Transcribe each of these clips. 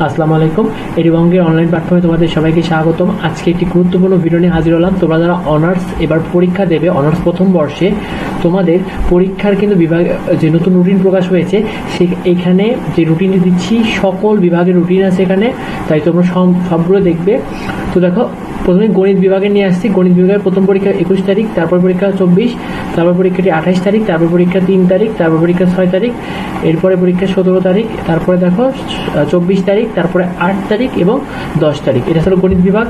আসসালামু আলাইকুম। এডিবঙ্গের অনলাইন প্ল্যাটফর্মে তোমাদের সবাইকে স্বাগতম। আজকে একটি গুরুত্বপূর্ণ ভিডিও নিয়ে হাজির হলাম। তোমরা যারা অনার্স এবার পরীক্ষা দেবে অনার্স প্রথম বর্ষে, তোমাদের পরীক্ষার কিন্তু বিভাগ, যে নতুন রুটিন প্রকাশ হয়েছে, সে এখানে যে রুটিনটি দিচ্ছি, সকল বিভাগের রুটিন আছে এখানে। তাই তোমরা সব- সবগুলো দেখবে। তো দেখো, প্রথমে গণিত বিভাগে নিয়ে আসছি। গণিত বিভাগের প্রথম পরীক্ষা একুশ তারিখ, তারপর পরীক্ষা চব্বিশ, তারপর পরীক্ষাটি আঠাশ তারিখ, তারপর পরীক্ষা তিন তারিখ, তারপর পরীক্ষা ছয় তারিখ, এরপরে পরীক্ষা সতেরো তারিখ, তারপরে দেখো চব্বিশ তারিখ, তারপরে আট তারিখ এবং দশ তারিখ। এটা হলো গণিত বিভাগ।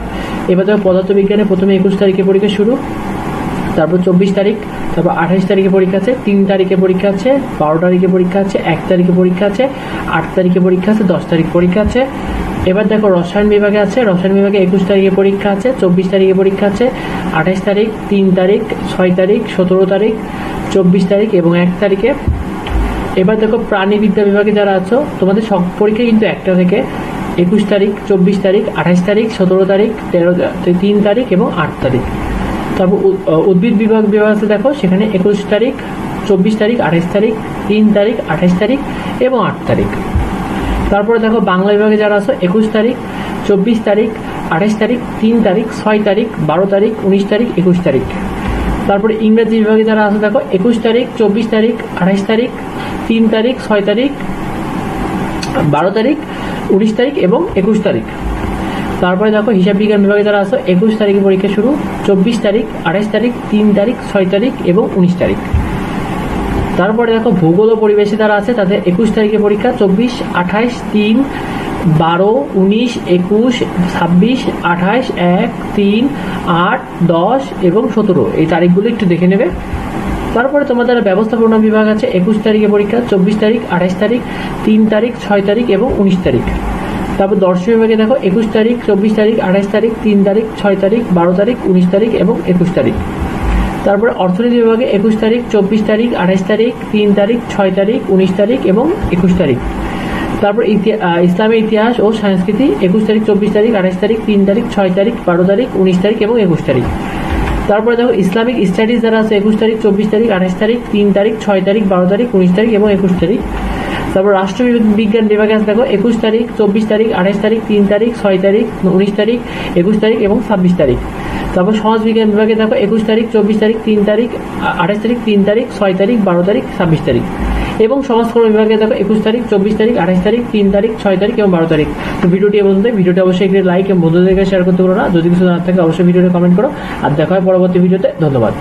এবার দেখো, পদার্থবিজ্ঞানে প্রথমে একুশ তারিখে পরীক্ষা শুরু, তারপর চব্বিশ তারিখ, তারপর আঠাশ তারিখে পরীক্ষা আছে, তিন তারিখে পরীক্ষা আছে, বারো তারিখে পরীক্ষা আছে, এক তারিখে পরীক্ষা আছে, আট তারিখে পরীক্ষা আছে, দশ তারিখ পরীক্ষা আছে। এবার দেখো রসায়ন বিভাগে আছে, রসায়ন বিভাগে একুশ তারিখে পরীক্ষা আছে, চব্বিশ তারিখে পরীক্ষা আছে, আঠাশ তারিখ, তিন তারিখ, ছয় তারিখ, সতেরো তারিখ, চব্বিশ তারিখ এবং এক তারিখে। এবার দেখো প্রাণীবিদ্যা বিভাগে যারা আছো, তোমাদের সব পরীক্ষা কিন্তু একটা থেকে। একুশ তারিখ, চব্বিশ তারিখ, আঠাশ তারিখ, সতেরো তারিখ, তেরো তিন তারিখ এবং আট তারিখ। তারপর উদ্ভিদ বিভাগ বিভাগ আছে দেখো, সেখানে একুশ তারিখ, চব্বিশ তারিখ, আঠাশ তারিখ, তিন তারিখ, আঠাশ তারিখ এবং আট তারিখ। তারপরে দেখো বাংলা বিভাগে যারা আছো, একুশ তারিখ, চব্বিশ তারিখ, আঠাশ তারিখ, তিন তারিখ, ছয় তারিখ, বারো তারিখ, উনিশ তারিখ, একুশ তারিখ। তারপরে ইংরেজি বিভাগে যারা আছে, দেখো, একুশ তারিখ, চব্বিশ তারিখ, আঠাশ তারিখ, তিন তারিখ, ছয় তারিখ, বারো তারিখ, উনিশ তারিখ এবং একুশ তারিখ। তারপরে দেখো, হিসাব বিজ্ঞান বিভাগে যারা আছে, একুশ তারিখে পরীক্ষা শুরু, চব্বিশ তারিখ, আঠাশ তারিখ, তিন তারিখ, ছয় তারিখ এবং উনিশ তারিখ। তারপরে দেখো ভূগোল ও পরিবেশে যারা আছে, তাদের একুশ তারিখে পরীক্ষা, চব্বিশ, আঠাশ, তিন, বারো, উনিশ, একুশ, ছাব্বিশ, আঠাশ, এক, তিন, আট, দশ এবং সতেরো। এই তারিখগুলো একটু দেখে নেবে। তারপরে তোমাদের ব্যবস্থাপনা বিভাগ আছে, একুশ তারিখে পরীক্ষা, চব্বিশ তারিখ, আঠাশ তারিখ, তিন তারিখ, ছয় তারিখ এবং উনিশ তারিখ। তারপর দর্শন বিভাগে দেখো, একুশ তারিখ, চব্বিশ তারিখ, আঠাশ তারিখ, তিন তারিখ, ছয় তারিখ, বারো তারিখ, উনিশ তারিখ এবং একুশ তারিখ। তারপরে অর্থনীতি বিভাগে একুশ তারিখ, চব্বিশ তারিখ, আঠাশ তারিখ, তিন তারিখ, ছয় তারিখ, উনিশ তারিখ এবং একুশ তারিখ। তারপর ইসলামের ইতিহাস ও সংস্কৃতি একুশ তারিখ, চব্বিশ তারিখ, আঠাশ তারিখ, তিন তারিখ, ছয় তারিখ, বারো তারিখ, উনিশ তারিখ এবং একুশ তারিখ। তারপরে দেখো, ইসলামিক স্টাডিজ যারা আছে, একুশ তারিখ, চব্বিশ তারিখ, আঠাশ তারিখ, তিন তারিখ, ছয় তারিখ, বারো তারিখ, উনিশ তারিখ এবং একুশ তারিখ। তারপর রাষ্ট্র বিজ্ঞান বিভাগে দেখো, একুশ তারিখ, চব্বিশ তারিখ, আঠাশ তারিখ, তিন তারিখ, ছয় তারিখ, উনিশ তারিখ, একুশ তারিখ এবং ছাব্বিশ তারিখ। তারপর সমাজ বিজ্ঞান বিভাগে, দেখো, একুশ তারিখ, চব্বিশ তারিখ, তিন তারিখ আ- আঠাশ তারিখ, তিন তারিখ, ছয় তারিখ, বারো তারিখ, ছাব্বিশ তারিখ। এবং সমাজকর্ম বিভাগে, দেখো, একুশ তারিখ, চব্বিশ তারিখ, আঠাশ তারিখ, তিন তারিখ, ছয় তারিখ এবং বারো তারিখ। তো ভিডিওটি এবং ভিডিওটি অবশ্যই একটি লাইক এবং বন্ধুদেরকে শেয়ার করতে পারো না। যদি কিছু জানার থাকে, অবশ্যই ভিডিওতে কমেন্ট করো। আর দেখা হয় পরবর্তী ভিডিওতে। ধন্যবাদ।